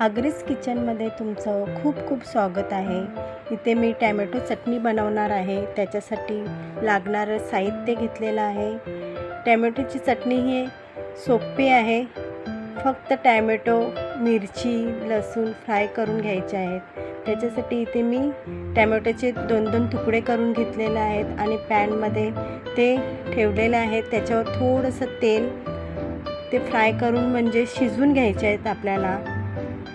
आग्रीस किचनमध्ये तुमचं खूप खूप स्वागत आहे. इथे मी टॅमॅटो चटणी बनवणार आहे. त्याच्यासाठी लागणारं साहित्य घेतलेलं आहे. टॅमॅटोची चटणी ही सोपी आहे. फक्त टॅमॅटो मिरची लसूण फ्राय करून घ्यायचे आहेत. त्याच्यासाठी इथे मी टॅमॅटोचे दोन दोन तुकडे करून घेतलेले आहेत आणि पॅनमध्ये ते ठेवलेले आहेत. त्याच्यावर थोडंसं तेल ते फ्राय करून म्हणजे शिजवून घ्यायचे आहेत आपल्याला.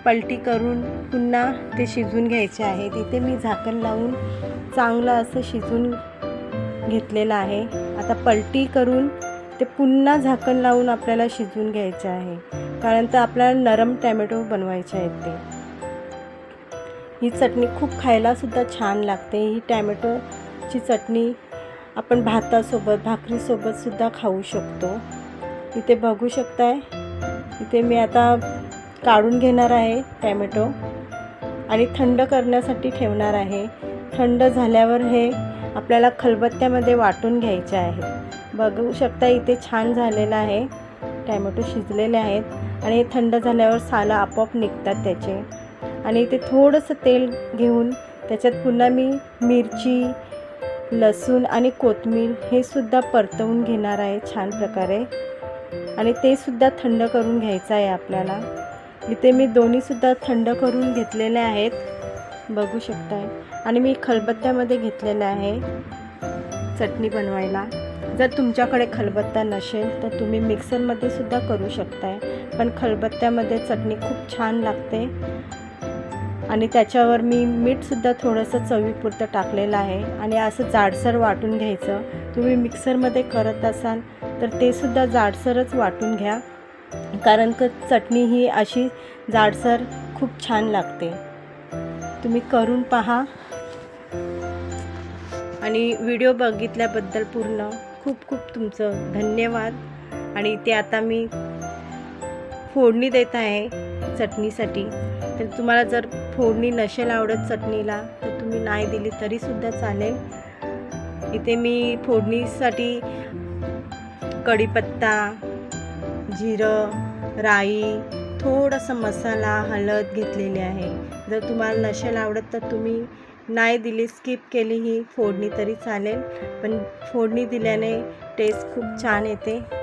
पलटी करून पुन्हा ते शिजून घ्यायचे आहे. तिथे मी झाकण लावून चांगलं असं शिजून घेतलेलं आहे. आता पलटी करून ते पुन्हा झाकण लावून आपल्याला शिजवून घ्यायचं आहे. कारण तर आपल्याला नरम टॅमॅटो बनवायचे आहेत ते. ही चटणी खूप खायलासुद्धा छान लागते. ही टॅमॅटोची चटणी आपण भातासोबत भाकरीसोबतसुद्धा खाऊ शकतो. इथे बघू शकताय. इथे मी आता काढून घेणार आहे टॅमॅटो आणि थंड करण्यासाठी ठेवणार आहे. थंड झाल्यावर हे आपल्याला खलबत्त्यामध्ये वाटून घ्यायचे आहे. बघू शकता इथे छान झालेलं आहे. टॅमॅटो शिजलेले आहेत आणि थंड झाल्यावर सालं आपोआप निघतात त्याचे. आणि इथे थोडंसं तेल घेऊन त्याच्यात पुन्हा मी मिरची लसूण आणि कोथमीर हे सुद्धा परतवून घेणार आहे छान प्रकारे. आणि ते सुद्धा थंड करून घ्यायचं आहे आपल्याला. इथे मी दोन्हीसुद्धा थंड करून घेतलेले आहेत. बघू शकताय. आणि मी खलबत्त्यामध्ये घेतलेलं आहे. चटणी बनवायला. जर तुमच्याकडे खलबत्ता नसेल तर तुम्ही मिक्सरमध्ये सुद्धा करू शकताय. पण खलबत्त्यामध्ये चटणी खूप छान लागते. आणि त्याच्यावर मी मीठसुद्धा थोडंसं चवीपुरतं टाकलेलं आहे. आणि असं जाडसर वाटून घ्यायचं. तुम्ही मिक्सरमध्ये करत असाल तर तेसुद्धा जाडसरच वाटून घ्या. कारण क चटणी ही अशी जाडसर खूप छान लागते. तुम्ही करून पहा. आणि व्हिडिओ बघितल्याबद्दल पूर्ण खूप खूप तुमचं धन्यवाद. आणि ते आता मी फोडणी देत आहे चटणीसाठी. तर तुम्हाला जर फोडणी नसेल आवडत चटणीला तर तुम्ही नाही दिली तरीसुद्धा चालेल. इथे मी फोडणीसाठी कढीपत्ता जिरं राई थोडंसं मसाला हळद घेतलेली आहे. जर तुम्हाला नसेल आवडत तर तुम्ही नाही दिली स्किप केली ही फोडणी तरी चालेल. पण फोडणी दिल्याने टेस्ट खूप छान येते.